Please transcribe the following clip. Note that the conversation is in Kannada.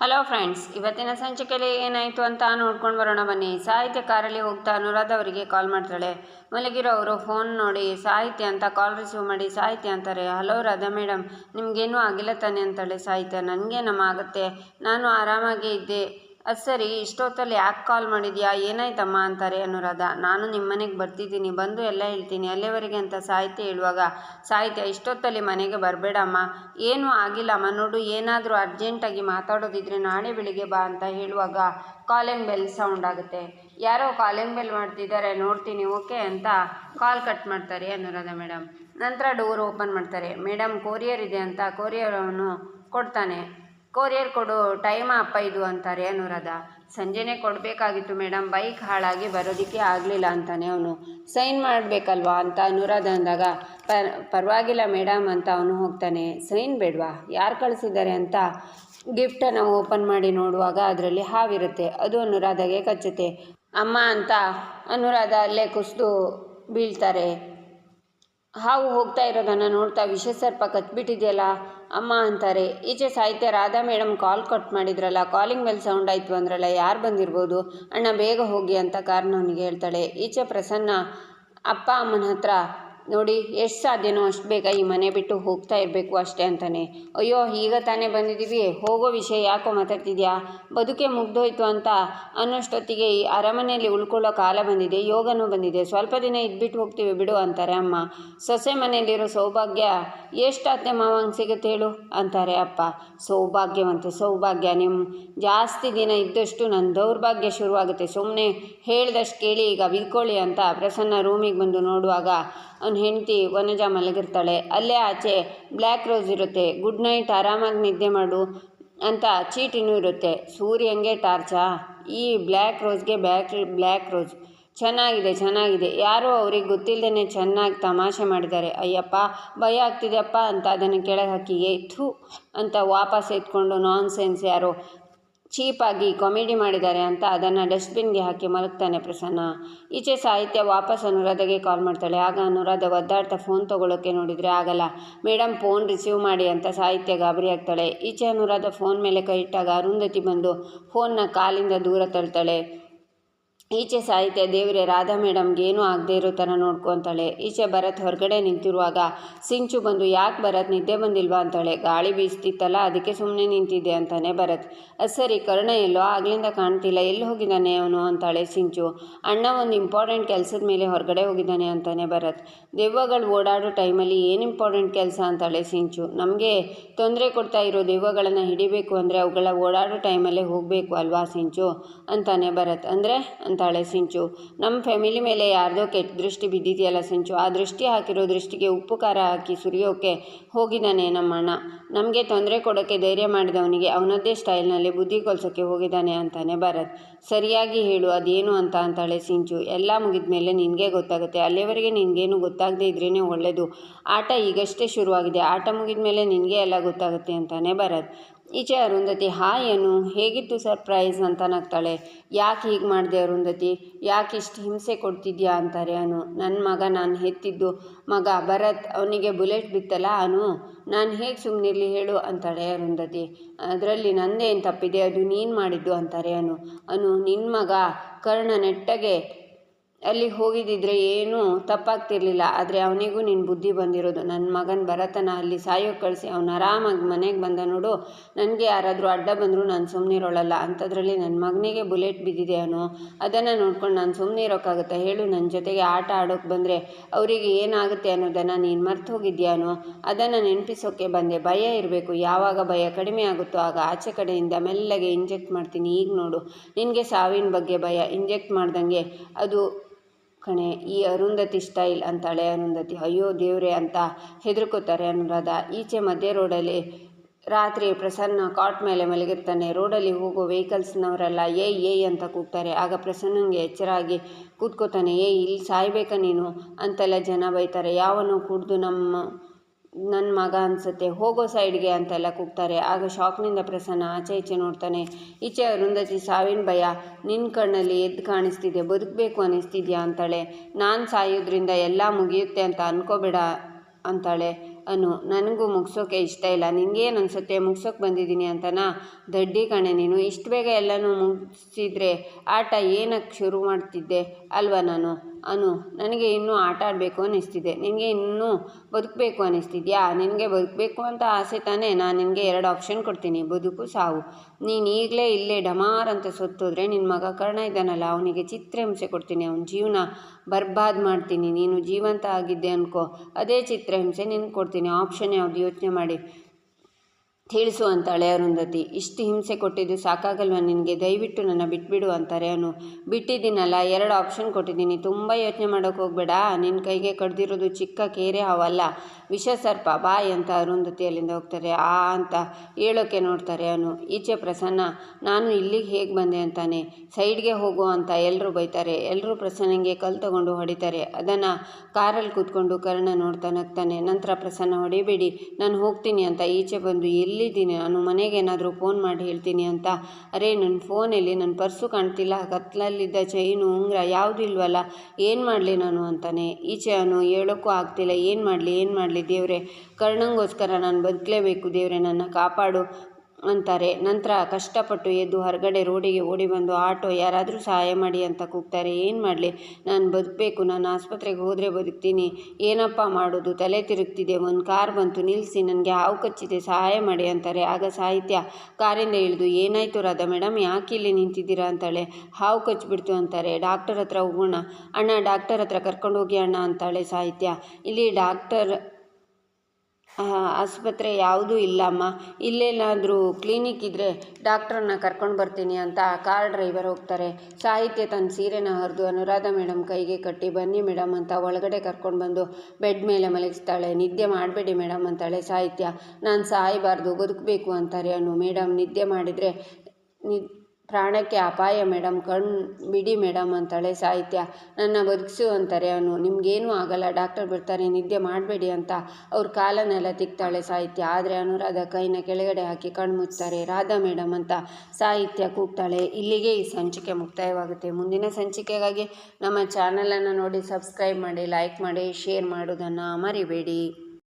ಹಲೋ ಫ್ರೆಂಡ್ಸ್ ಇವತ್ತಿನ ಸಂಚಿಕೆಯಲ್ಲಿ ಏನಾಯಿತು ಅಂತ ನೋಡ್ಕೊಂಡು ಬರೋಣ ಬನ್ನಿ. ಸಾಹಿತ್ಯ ಕಾರಲ್ಲಿ ಹೋಗ್ತಾ ಅನುರಾಧ ಅವರಿಗೆ ಕಾಲ್ ಮಾಡ್ತಾಳೆ. ಮಲಗಿರೋ ಅವರು ಫೋನ್ ನೋಡಿ, ಸಾಹಿತ್ಯ ಅಂತ ಕಾಲ್ ರಿಸೀವ್ ಮಾಡಿ, ಸಾಹಿತ್ಯ ಅಂತಾರೆ. ಹಲೋ ರಾಧಾ ಮೇಡಮ್ ನಿಮಗೇನೂ ಆಗಿಲ್ಲ ತಾನೆ? ಅಂತಾಳೆ ಸಾಹಿತ್ಯ. ನನಗೇನಮ್ಮ ಆಗುತ್ತೆ? ನಾನು ಆರಾಮಾಗೇ ಇದ್ದೆ. ಅದು ಸರಿ, ಇಷ್ಟೊತ್ತಲ್ಲಿ ಯಾಕೆ ಕಾಲ್ ಮಾಡಿದ್ಯಾ? ಏನಾಯ್ತಮ್ಮ ಅಂತಾರೆ ಅನುರಾಧ. ನಾನು ನಿಮ್ಮ ಮನೆಗೆ ಬರ್ತಿದ್ದೀನಿ, ಬಂದು ಎಲ್ಲ ಹೇಳ್ತೀನಿ. ಅಲ್ಲಿವರೆಗೆ ಅಂತ ಸಾಹಿತ್ಯ ಹೇಳುವಾಗ, ಸಾಹಿತ್ಯ, ಇಷ್ಟೊತ್ತಲ್ಲಿ ಮನೆಗೆ ಬರಬೇಡಮ್ಮ. ಏನೂ ಆಗಿಲ್ಲಮ್ಮ, ನೋಡು, ಏನಾದರೂ ಅರ್ಜೆಂಟಾಗಿ ಮಾತಾಡೋದಿದ್ರೆ ನಾಳೆ ಬೆಳಿಗ್ಗೆ ಬಾ ಅಂತ ಹೇಳುವಾಗ ಕಾಲಿಂಗ್ ಬೆಲ್ ಸೌಂಡ್ ಆಗುತ್ತೆ. ಯಾರೋ ಕಾಲಿಂಗ್ ಬೆಲ್ ಮಾಡ್ತಿದ್ದಾರೆ, ನೋಡ್ತೀನಿ, ಓಕೆ ಅಂತ ಕಾಲ್ ಕಟ್ ಮಾಡ್ತಾರೆ ಅನುರಾಧ ಮೇಡಮ್ ನಂತರ ಡೋರ್ ಓಪನ್ ಮಾಡ್ತಾರೆ. ಮೇಡಮ್ ಕೊರಿಯರ್ ಇದೆ ಅಂತ ಕೊರಿಯರ್ ಅವನು ಕೊಡ್ತಾನೆ. ಕೊರಿಯರ್ ಕೊಡು ಟೈಮ್ ಅಪ್ಪ ಇದು ಅಂತಾರೆ ಅನುರಾಧ. ಸಂಜೆನೇ ಕೊಡಬೇಕಾಗಿತ್ತು ಮೇಡಮ್ ಬೈಕ್ ಹಾಳಾಗಿ ಬರೋದಕ್ಕೆ ಆಗಲಿಲ್ಲ ಅಂತಾನೆ ಅವನು. ಸೈನ್ ಮಾಡಬೇಕಲ್ವಾ ಅಂತ ಅನುರಾಧ ಅಂದಾಗ, ಪರ್, ಪರವಾಗಿಲ್ಲ ಮೇಡಮ್ ಅಂತ ಅವನು ಹೋಗ್ತಾನೆ. ಸೈನ್ ಬೇಡವಾ? ಯಾರು ಕಳಿಸಿದ್ದಾರೆ ಅಂತ ಗಿಫ್ಟನ್ನು ಓಪನ್ ಮಾಡಿ ನೋಡುವಾಗ ಅದರಲ್ಲಿ ಹಾವಿರುತ್ತೆ. ಅದು ಅನುರಾಧಗೆ ಕಚ್ಚುತ್ತೆ. ಅಮ್ಮ ಅಂತ ಅನುರಾಧ ಅಲ್ಲೇ ಕುಸಿದು ಬೀಳ್ತಾರೆ. ಹಾವು ಹೋಗ್ತಾ ಇರೋದನ್ನು ನೋಡ್ತಾ ವಿಷ ಸರ್ಪ ಕತ್ಬಿಟ್ಟಿದೆಯಲ್ಲ, ಅಮ್ಮ ಅಂತಾರೆ. ಈಚೆ ಸಾಹಿತ್ಯ ರಾಧಾ ಮೇಡಮ್ ಕಾಲ್ ಕಟ್ ಮಾಡಿದ್ರಲ್ಲ, ಕಾಲಿಂಗ್ ಮೇಲೆ ಸೌಂಡ್ ಆಯಿತು ಅಂದ್ರಲ್ಲ, ಯಾರು ಬಂದಿರ್ಬೋದು? ಅಣ್ಣ ಬೇಗ ಹೋಗಿ ಅಂತ ಕಾರಣವನಿಗೆ ಹೇಳ್ತಾಳೆ. ಈಚೆ ಪ್ರಸನ್ನ, ಅಪ್ಪ ಅಮ್ಮನ ಹತ್ರ ನೋಡಿ, ಎಷ್ಟು ಸಾಧ್ಯನೋ ಅಷ್ಟು ಬೇಗ ಈ ಮನೆ ಬಿಟ್ಟು ಹೋಗ್ತಾ ಇರಬೇಕು ಅಷ್ಟೇ ಅಂತಾನೆ. ಅಯ್ಯೋ, ಈಗ ತಾನೇ ಬಂದಿದ್ದೀವಿ, ಹೋಗೋ ವಿಷಯ ಯಾಕೋ ಮಾತಾಡ್ತಿದ್ಯಾ? ಬದುಕೆ ಮುಗ್ದೋಯ್ತು ಅಂತ ಅನ್ನೋಷ್ಟೊತ್ತಿಗೆ ಈ ಅರಮನೆಯಲ್ಲಿ ಉಳ್ಕೊಳ್ಳೋ ಕಾಲ ಬಂದಿದೆ, ಯೋಗನೂ ಬಂದಿದೆ. ಸ್ವಲ್ಪ ದಿನ ಇದ್ಬಿಟ್ಟು ಹೋಗ್ತೀವಿ ಬಿಡು ಅಂತಾರೆ ಅಮ್ಮ. ಸೊಸೆ ಮನೆಯಲ್ಲಿರೋ ಸೌಭಾಗ್ಯ ಎಷ್ಟು ಅತ್ತೆ ಮಾವಂಗೆ ಸಿಗುತ್ತೆ ಹೇಳು ಅಂತಾರೆ ಅಪ್ಪ. ಸೌಭಾಗ್ಯವಂತೆ, ಸೌಭಾಗ್ಯ. ನಿಮ್ಮ ಜಾಸ್ತಿ ದಿನ ಇದ್ದಷ್ಟು ನನ್ನ ದೌರ್ಭಾಗ್ಯ ಶುರುವಾಗುತ್ತೆ. ಸುಮ್ಮನೆ ಹೇಳ್ದಷ್ಟು ಕೇಳಿ ಈಗ ಬಿದ್ಕೊಳ್ಳಿ ಅಂತ ಪ್ರಸನ್ನ ರೂಮಿಗೆ ಬಂದು ನೋಡುವಾಗ ಹೆಂಡತಿ ವನಜ ಮಲಗಿರ್ತಾಳೆ. ಅಲ್ಲೇ ಆಚೆ ಬ್ಲ್ಯಾಕ್ ರೋಸ್ ಇರುತ್ತೆ. ಗುಡ್ ನೈಟ್, ಆರಾಮಾಗಿ ನಿದ್ದೆ ಮಾಡು ಅಂತ ಚೀಟಿನೂ ಇರುತ್ತೆ. ಸೂರ್ಯಂಗೆ ಟಾರ್ಚಾ? ಈ ಬ್ಲ್ಯಾಕ್ ರೋಸ್ಗೆ ಬ್ಲ್ಯಾಕ್ ಬ್ಲ್ಯಾಕ್ ರೋಸ್. ಚೆನ್ನಾಗಿದೆ ಚೆನ್ನಾಗಿದೆ. ಯಾರೋ ಅವ್ರಿಗೆ ಗೊತ್ತಿಲ್ಲದೇ ಚೆನ್ನಾಗಿ ತಮಾಷೆ ಮಾಡಿದ್ದಾರೆ. ಅಯ್ಯಪ್ಪ, ಭಯ ಆಗ್ತಿದೆಯಪ್ಪ ಅಂತ ಅದನ್ನು ಕೆಳಗೆ ಹಾಕಿ ಥೂ ಅಂತ ವಾಪಸ್ ಎತ್ಕೊಂಡು ನಾನ್ ಸೆನ್ಸ್ ಯಾರೋ ಚೀಪಾಗಿ ಕಾಮಿಡಿ ಮಾಡಿದ್ದಾರೆ ಅಂತ ಅದನ್ನು ಡಸ್ಟ್ಬಿನ್ಗೆ ಹಾಕಿ ಮಲಗ್ತಾನೆ ಪ್ರಸನ್ನ. ಈಚೆ ಸಾಹಿತ್ಯ ವಾಪಸ್ ಅನುರಾಧಗೆ ಕಾಲ್ ಮಾಡ್ತಾಳೆ. ಆಗ ಅನುರಾಧ ಒದ್ದಾಡ್ತಾ ಫೋನ್ ತೊಗೊಳೋಕ್ಕೆ ನೋಡಿದರೆ ಆಗಲ್ಲ. ಮೇಡಮ್ ಫೋನ್ ರಿಸೀವ್ ಮಾಡಿ ಅಂತ ಸಾಹಿತ್ಯ ಗಾಬರಿ ಆಗ್ತಾಳೆ. ಈಚೆ ಅನುರಾಧ ಫೋನ್ ಮೇಲೆ ಕೈ ಇಟ್ಟಾಗ ಅರುಂಧತಿ ಬಂದು ಫೋನ್ನ ಕಾಲಿಂದ ದೂರ ತಳ್ತಾಳೆ. ಈಚೆ ಸಾಹಿತ್ಯ ದೇವರೇ, ರಾಧಾ ಮೇಡಮ್ಗೆ ಏನೂ ಆಗದೆ ಇರೋ ಥರ ನೋಡ್ಕೊತಾಳೆ ಈಚೆ ಭರತ್ ಹೊರಗಡೆ ನಿಂತಿರುವಾಗ, ಸಿಂಚು ಬಂದು, ಯಾಕೆ ಭರತ್ ನಿದ್ದೆ ಬಂದಿಲ್ವಾ? ಅಂತಾಳೆ. ಗಾಳಿ ಬೀಸ್ತಿತ್ತಲ್ಲ, ಅದಕ್ಕೆ ಸುಮ್ಮನೆ ನಿಂತಿದ್ದೆ ಅಂತಾನೆ ಭರತ್. ಸರಿ, ಕರ್ಣ ಎಲ್ಲೋ ಆಗ್ಲಿಂದ ಕಾಣ್ತಿಲ್ಲ. ಎಲ್ಲಿ ಹೋಗಿದ್ದಾನೆ ಅವನು? ಅಂತಾಳೆ ಸಿಂಚು. ಅಣ್ಣ ಒಂದು ಇಂಪಾರ್ಟೆಂಟ್ ಕೆಲಸದ ಮೇಲೆ ಹೊರಗಡೆ ಹೋಗಿದ್ದಾನೆ ಅಂತಾನೆ ಭರತ್. ದೆವ್ವಗಳು ಓಡಾಡೋ ಟೈಮಲ್ಲಿ ಏನು ಇಂಪಾರ್ಟೆಂಟ್ ಕೆಲಸ? ಅಂತಾಳೆ ಸಿಂಚು. ನಮಗೆ ತೊಂದರೆ ಕೊಡ್ತಾ ಇರೋ ದೆವ್ವಗಳನ್ನು ಹಿಡಿಬೇಕು ಅಂದರೆ, ಅವುಗಳ ಓಡಾಡೋ ಟೈಮಲ್ಲೇ ಹೋಗಬೇಕು ಅಲ್ವಾ ಸಿಂಚು? ಅಂತಾನೆ ಭರತ್. ಅಂದರೆ? ಅಂತಾಳೆ ಸಿಂಚು. ನಮ್ಮ ಫ್ಯಾಮಿಲಿ ಮೇಲೆ ಯಾರ್ದೋ ಕೆಟ್ಟ ದೃಷ್ಟಿ ಬಿದ್ದಿದೆಯಲ್ಲ ಸಿಂಚು. ಆ ದೃಷ್ಟಿ ಹಾಕಿರೋ ದೃಷ್ಟಿಗೆ ಉಪ್ಪು ಖಾರ ಹಾಕಿ ಸುರಿಯೋಕೆ ಹೋಗಿದ್ದಾನೆ ನಮ್ಮ ಅಣ್ಣ ನಮಗೆ ತೊಂದರೆ ಕೊಡೋಕ್ಕೆ ಧೈರ್ಯ ಮಾಡಿದವನಿಗೆ ಅವನದ್ದೇ ಸ್ಟೈಲ್ನಲ್ಲಿ ಬುದ್ಧಿ ಕೊಲ್ಸೋಕ್ಕೆ ಹೋಗಿದ್ದಾನೆ ಅಂತಾನೆ ಭರತ್. ಸರಿಯಾಗಿ ಹೇಳು, ಅದೇನು ಅಂತ ಅಂತಾಳೆ ಸಿಂಚು. ಎಲ್ಲ ಮುಗಿದ ಮೇಲೆ ನಿನಗೆ ಗೊತ್ತಾಗುತ್ತೆ. ಅಲ್ಲಿವರೆಗೆ ನಿನಗೇನು ಗೊತ್ತಾಗದೇ ಇದ್ರೇ ಒಳ್ಳೆಯದು ಆಟ ಈಗಷ್ಟೇ ಶುರುವಾಗಿದೆ. ಆಟ ಮುಗಿದ ಮೇಲೆ ನಿನಗೆ ಎಲ್ಲ ಗೊತ್ತಾಗುತ್ತೆ ಅಂತಾನೆ ಭರತ್. ಈಚೆ ಅರುಂಧತಿ, ಹಾಯ್ ಅನು, ಹೇಗಿತ್ತು ಸರ್ಪ್ರೈಸ್? ಅಂತ ನಗ್ತಾಳೆ. ಯಾಕೆ ಹೀಗೆ ಮಾಡಿದೆ ಅರುಂಧತಿ? ಯಾಕೆ ಇಷ್ಟು ಹಿಂಸೆ ಕೊಡ್ತಿದ್ಯಾ? ಅಂತಾರೆ ಅನು. ನನ್ನ ಮಗ, ನಾನು ಹೆತ್ತಿದ್ದು ಮಗ ಭರತ್, ಅವನಿಗೆ ಬುಲೆಟ್ ಬಿತ್ತಲ್ಲ ಅನು? ನಾನು ಹೇಗೆ ಸುಮ್ಮನಿರಲಿ ಹೇಳು? ಅಂತಾಳೆ ಅರುಂಧತಿ. ಅದರಲ್ಲಿ ನಂದೇನು ತಪ್ಪಿದೆ? ಅದು ನೀನು ಮಾಡಿದ್ದು? ಅಂತಾರೆ ಅನು. ಅನು ನಿನ್ನ ಮಗ ಕರ್ಣ ನೆಟ್ಟಗೆ ಅಲ್ಲಿ ಹೋಗಿದ್ದಿದ್ರೆ ಏನೂ ತಪ್ಪಾಗ್ತಿರ್ಲಿಲ್ಲ. ಆದರೆ ಅವನಿಗೂ ನಿನ್ನ ಬುದ್ಧಿ ಬಂದಿರೋದು. ನನ್ನ ಮಗನ ಬರತನ ಅಲ್ಲಿ ಸಾಯೋ ಕಳಿಸಿ, ಅವನು ಆರಾಮಾಗಿ ಮನೆಗೆ ಬಂದ ನೋಡು, ನನಗೆ ಯಾರಾದರೂ ಅಡ್ಡ ಬಂದರೂ ನಾನು ಸುಮ್ಮನಿರೋಳಲ್ಲ ಅಂಥದ್ರಲ್ಲಿ ನನ್ನ ಮಗನಿಗೆ ಬುಲೆಟ್ ಬಿದ್ದಿದೆ ಅವನು ಅದನ್ನು ನೋಡ್ಕೊಂಡು ನಾನು ಸುಮ್ಮನೆ ಇರೋಕ್ಕಾಗುತ್ತಾ ಹೇಳು ನನ್ನ ಜೊತೆಗೆ ಆಟ ಆಡೋಕ್ಕೆ ಬಂದರೆ ಅವರಿಗೆ ಏನಾಗುತ್ತೆ ಅನ್ನೋದನ್ನು ನೀನು ಮರ್ತು ಹೋಗಿದ್ಯಾನು ಅದನ್ನು ನೆನಪಿಸೋಕ್ಕೆ ಬಂದೆ. ಭಯ ಇರಬೇಕು. ಯಾವಾಗ ಭಯ ಕಡಿಮೆ ಆಗುತ್ತೋ ಆಗ ಆಚೆ ಕಡೆಯಿಂದ ಮೆಲ್ಲಗೆ ಇಂಜೆಕ್ಟ್ ಮಾಡ್ತೀನಿ. ಈಗ ನೋಡು, ನಿನಗೆ ಸಾವಿನ ಬಗ್ಗೆ ಭಯ. ಇಂಜೆಕ್ಟ್ ಮಾಡ್ದಂಗೆ ಅದು ಕಣೆ, ಈ ಅರುಂಧತಿ ಸ್ಟೈಲ್ ಅಂತಾಳೆ ಅರುಂಧತಿ. ಅಯ್ಯೋ ದೇವ್ರೆ ಅಂತ ಹೆದರ್ಕೋತಾರೆ ಅನುರಾಧ. ಈಚೆ ಮಧ್ಯೆ ರೋಡಲ್ಲಿ ರಾತ್ರಿ ಪ್ರಸನ್ನ ಕಾಟ್ ಮೇಲೆ ಮಲಗಿರ್ತಾನೆ. ರೋಡಲ್ಲಿ ಹೋಗೋ ವೆಹಿಕಲ್ಸ್ನವರೆಲ್ಲ, ಏ ಏಯ್ ಅಂತ ಕೂಗ್ತಾರೆ. ಆಗ ಪ್ರಸನ್ನಂಗೆ ಎಚ್ಚರಾಗಿ ಕೂತ್ಕೋತಾನೆ. ಏಯ್ ಇಲ್ಲಿ ಸಾಯ್ಬೇಕಾ ನೀನು? ಅಂತೆಲ್ಲ ಜನ ಬೈತಾರೆ. ಯಾವನೋ ಕುಡಿದು ನಮ್ಮ ನನ್ನ ಮಗ ಅನಿಸುತ್ತೆ, ಹೋಗೋ ಸೈಡ್ಗೆ ಅಂತೆಲ್ಲ ಕೂಗ್ತಾರೆ. ಆಗ ಶಾಕ್ನಿಂದ ಪ್ರಸನ್ನ ಆಚೆ ಈಚೆ ನೋಡ್ತಾನೆ. ಈಚೆ ಅರುಂಧತಿ ಸಾವಿನ ಭಯ ನಿನ್ನ ಕಣ್ಣಲ್ಲಿ ಎದ್ದು ಕಾಣಿಸ್ತಿದೆ, ಬದುಕಬೇಕು ಅನ್ನಿಸ್ತಿದ್ಯಾ ಅಂತಾಳೆ. ನಾನು ಸಾಯೋದ್ರಿಂದ ಎಲ್ಲ ಮುಗಿಯುತ್ತೆ ಅಂತ ಅನ್ಕೋಬೇಡ ಅಂತಾಳೆ. ಅನು, ನನಗೂ ಮುಗಿಸೋಕೆ ಇಷ್ಟ ಇಲ್ಲ. ನಿನಗೇನು ಅನಿಸುತ್ತೆ? ಮುಗಿಸೋಕೆ ಬಂದಿದ್ದೀನಿ ಅಂತನಾ? ದಡ್ಡಿ ಕಣೆ ನೀನು, ಇಷ್ಟು ಬೇಗ ಎಲ್ಲನೂ ಮುಗಿಸಿದರೆ ಆಟ ಏನಕ್ಕೆ ಶುರು ಮಾಡ್ತಿದ್ದೆ? ಅಲ್ವಾ ನಾನು? ಅನು, ನನಗೆ ಇನ್ನೂ ಆಟ ಆಡಬೇಕು ಅನ್ನಿಸ್ತಿದೆ ನಿನಗೆ ಇನ್ನೂ ಬದುಕಬೇಕು ಅನ್ನಿಸ್ತಿದ್ಯಾ ನಿನಗೆ ಬದುಕಬೇಕು ಅಂತ ಆಸೆ ತಾನೇ? ನಾನು ನಿನಗೆ ಎರಡು ಆಪ್ಷನ್ ಕೊಡ್ತೀನಿ. ಬದುಕು ಸಾವು. ನೀನು ಈಗಲೇ ಇಲ್ಲೇ ಡಮಾರ್ ಅಂತ ಸತ್ತೋದ್ರೆ ನಿನ್ನ ಮಗ ಕರ್ಣ ಇದ್ದಾನಲ್ಲ, ಅವನಿಗೆ ಚಿತ್ರಹಿಂಸೆ ಕೊಡ್ತೀನಿ. ಅವನ ಜೀವನ ಬರ್ಬಾದ್ ಮಾಡ್ತೀನಿ. ನೀನು ಜೀವಂತ ಆಗಿದ್ದೆ ಅನ್ಕೋ. ಅದೇ ಚಿತ್ರಹಿಂಸೆ ನಿನಗೆ ಕೊಡ್ತೀನಿ. ಆಪ್ಷನ್ ಯಾವುದು ಯೋಚನೆ ಮಾಡಿ. ತಿಳಿಸು ಅಂತಾಳೆ ಅರುಂಧತಿ, ಇಷ್ಟು ಹಿಂಸೆ ಕೊಟ್ಟಿದ್ದು ಸಾಕಾಗಲ್ವಾ ನಿನಗೆ? ದಯವಿಟ್ಟು ನನ್ನ ಬಿಟ್ಬಿಡು ಅಂತಾರೆ ಅವನು ಬಿಟ್ಟಿದ್ದೀನಲ್ಲ, ಎರಡು ಆಪ್ಷನ್ ಕೊಟ್ಟಿದ್ದೀನಿ. ತುಂಬ ಯೋಚನೆ ಮಾಡೋಕೆ ಹೋಗಬೇಡ. ನಿನ್ನ ಕೈಗೆ ಕಡ್ದಿರೋದು ಚಿಕ್ಕ ಕೇರೆ ಅವಲ್ಲ ವಿಷ ಸರ್ಪ, ಬಾಯ್ ಅಂತ ಅರುಂಧತಿ ಅಲ್ಲಿಂದ ಹೋಗ್ತಾರೆ. ಆ ಅಂತ ಹೇಳೋಕ್ಕೆ ನೋಡ್ತಾರೆ ಅವನು ಈಚೆ ಪ್ರಸನ್ನ, ನಾನು ಇಲ್ಲಿಗೆ ಹೇಗೆ ಬಂದೆ ಅಂತಾನೆ. ಸೈಡ್ಗೆ ಹೋಗು ಅಂತ ಎಲ್ಲರೂ ಬೈತಾರೆ. ಎಲ್ಲರೂ ಪ್ರಸನ್ನಂಗೆ ಕಲ್ ತಗೊಂಡು ಹೊಡಿತಾರೆ. ಅದನ್ನು ಕಾರಲ್ಲಿ ಕೂತ್ಕೊಂಡು ಕರ್ಣ ನೋಡ್ತಾ ನಂತರ ಪ್ರಸನ್ನ, ಹೊಡಿಬೇಡಿ, ನಾನು ಹೋಗ್ತೀನಿ ಅಂತ ಈಚೆ ಬಂದು ಎಲ್ಲಿದ್ದೀನಿ ನಾನು ಮನೆಗೆ ಏನಾದರೂ ಫೋನ್ ಮಾಡಿ ಹೇಳ್ತೀನಿ ಅಂತ. ಅರೇ ನನ್ನ ಫೋನಲ್ಲಿ ನನ್ನ ಪರ್ಸು ಕಾಣ್ತಿಲ್ಲ. ಕತ್ಲಲ್ಲಿದ್ದ ಚೈನು ಉಂಗುರ ಯಾವುದು ಇಲ್ವಲ್ಲ? ಏನು ಮಾಡಲಿ ನಾನು ಅಂತಾನೆ. ಈಚೆ ಅವನು ಹೇಳೋಕ್ಕೂ ಆಗ್ತಿಲ್ಲ. ಏನು ಮಾಡಲಿ ಏನು ಮಾಡಲಿ ದೇವರೇ? ಕರ್ಣಂಗೋಸ್ಕರ ನಾನು ಬದುಕಲೇಬೇಕು ದೇವರೇ. ನನ್ನ ಕಾಪಾಡು. ಅಂತಾರೆ. ನಂತರ ಕಷ್ಟಪಟ್ಟು ಎದ್ದು ಹೊರಗಡೆ ರೋಡಿಗೆ ಓಡಿ ಬಂದು ಆಟೋ ಯಾರಾದರೂ ಸಹಾಯ ಮಾಡಿ ಅಂತ ಕೂಗ್ತಾರೆ. ಏನು ಮಾಡಲಿ? ನಾನು ಬದುಕಬೇಕು. ನಾನು ಆಸ್ಪತ್ರೆಗೆ ಹೋದರೆ ಬದುಕ್ತೀನಿ. ಏನಪ್ಪ ಮಾಡೋದು? ತಲೆ ತಿರುಗ್ತಿದೆ. ಒಂದು ಕಾರ್ ಬಂತು. ನಿಲ್ಲಿಸಿ ನನಗೆ ಹಾವು ಕಚ್ಚಿದೆ. ಸಹಾಯ ಮಾಡಿ ಅಂತಾರೆ. ಆಗ ಸಾಹಿತ್ಯ ಕಾರಿಂದ ಇಳಿದು ಏನಾಯಿತು ರಾಧಾ ಮೇಡಮ್ ಯಾಕೆ ಇಲ್ಲಿ ನಿಂತಿದ್ದೀರಾ? ಅಂತಾಳೆ. ಹಾವು ಕಚ್ಚಿಬಿಡ್ತು ಅಂತಾರೆ. ಡಾಕ್ಟರ್ ಹತ್ರ ಹೋಗೋಣ. ಅಣ್ಣ, ಡಾಕ್ಟರ್ ಹತ್ರ ಕರ್ಕೊಂಡು ಹೋಗಿ ಅಣ್ಣ ಅಂತಾಳೆ ಸಾಹಿತ್ಯ. ಇಲ್ಲಿ ಡಾಕ್ಟರ್ ಆಸ್ಪತ್ರೆ ಯಾವುದೂ ಇಲ್ಲಮ್ಮ. ಇಲ್ಲೇನಾದರೂ ಕ್ಲಿನಿಕ್ ಇದ್ದರೆ ಡಾಕ್ಟ್ರನ್ನ ಕರ್ಕೊಂಡು ಬರ್ತೀನಿ ಅಂತ ಕಾರ್ ಡ್ರೈವರ್ ಹೋಗ್ತಾರೆ. ಸಾಹಿತ್ಯ ತನ್ನ ಸೀರೆನ ಹರಿದು ಅನುರಾಧ ಮೇಡಮ್ ಕೈಗೆ ಕಟ್ಟಿ, ಬನ್ನಿ ಮೇಡಮ್ ಅಂತ ಒಳಗಡೆ ಕರ್ಕೊಂಡು ಬಂದು ಬೆಡ್ ಮೇಲೆ ಮಲಗಿಸ್ತಾಳೆ. ನಿದ್ದೆ ಮಾಡಬೇಡಿ ಮೇಡಮ್ ಅಂತಾಳೆ ಸಾಹಿತ್ಯ. ನಾನು ಸಾಯಬಾರ್ದು, ಬದುಕಬೇಕು ಅಂತಾರೆ ಅನು. ಮೇಡಮ್, ನಿದ್ದೆ ಮಾಡಿದರೆ ನಿ ಪ್ರಾಣಕ್ಕೆ ಅಪಾಯ ಮೇಡಮ್, ಕಣ್ ಬಿಡಿ ಮೇಡಮ್ ಅಂತಾಳೆ ಸಾಹಿತ್ಯ. ನನ್ನ ಬದುಕಿಸು ಅಂತಾರೆ ಅವನು. ನಿಮಗೇನೂ ಆಗಲ್ಲ, ಡಾಕ್ಟರ್ ಬರ್ತಾರೆ, ನಿದ್ದೆ ಮಾಡಬೇಡಿ ಅಂತ ಅವ್ರ ಕಾಲನ್ನೆಲ್ಲ ತಿಕ್ತಾಳೆ ಸಾಹಿತ್ಯ. ಆದರೆ ಅನುರಾಧ ಕೈನ ಕೆಳಗಡೆ ಹಾಕಿ ಕಣ್ಣು ಮುಚ್ತಾರೆ. ರಾಧಾ ಮೇಡಮ್ ಅಂತ ಸಾಹಿತ್ಯ ಕೂಗ್ತಾಳೆ. ಇಲ್ಲಿಗೆ ಈ ಸಂಚಿಕೆ ಮುಕ್ತಾಯವಾಗುತ್ತೆ. ಮುಂದಿನ ಸಂಚಿಕೆಗಾಗಿ ನಮ್ಮ ಚಾನಲನ್ನು ನೋಡಿ, ಸಬ್ಸ್ಕ್ರೈಬ್ ಮಾಡಿ, ಲೈಕ್ ಮಾಡಿ, ಶೇರ್ ಮಾಡೋದನ್ನು ಮರಿಬೇಡಿ.